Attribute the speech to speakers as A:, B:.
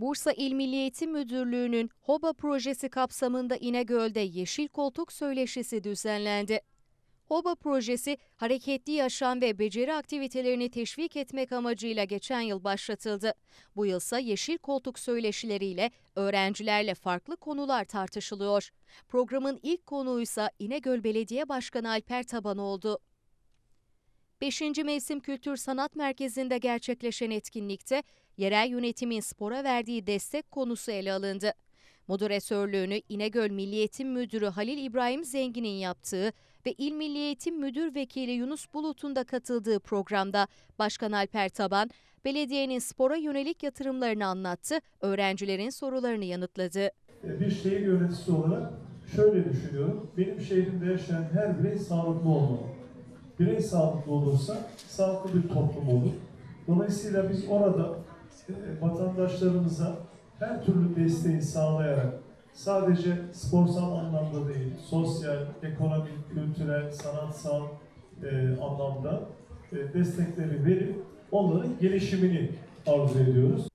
A: Bursa İl Milli Eğitim Müdürlüğü'nün HOBA projesi kapsamında İnegöl'de Yeşil Koltuk Söyleşisi düzenlendi. HOBA projesi, hareketli yaşam ve beceri aktivitelerini teşvik etmek amacıyla geçen yıl başlatıldı. Bu yılsa Yeşil Koltuk Söyleşileriyle öğrencilerle farklı konular tartışılıyor. Programın ilk konuğuysa İnegöl Belediye Başkanı Alper Taban oldu. 5. Mevsim Kültür Sanat Merkezi'nde gerçekleşen etkinlikte yerel yönetimin spora verdiği destek konusu ele alındı. Moderatörlüğünü İnegöl Milli Eğitim Müdürü Halil İbrahim Zengin'in yaptığı ve İl Milli Eğitim Müdür Vekili Yunus Bulut'un da katıldığı programda Başkan Alper Taban, belediyenin spora yönelik yatırımlarını anlattı, öğrencilerin sorularını yanıtladı.
B: E, bir şehir yöneticisi olarak şöyle düşünüyorum. Benim şehrimde yaşayan her birey sağlıklı olmalı. Birey sağlıklı olursa sağlıklı bir toplum olur. Dolayısıyla biz orada e, vatandaşlarımıza her türlü desteği sağlayarak sadece sporsal anlamda değil, sosyal, ekonomik, kültürel, sanatsal e, anlamda e, destekleri verip onların gelişimini arzu ediyoruz.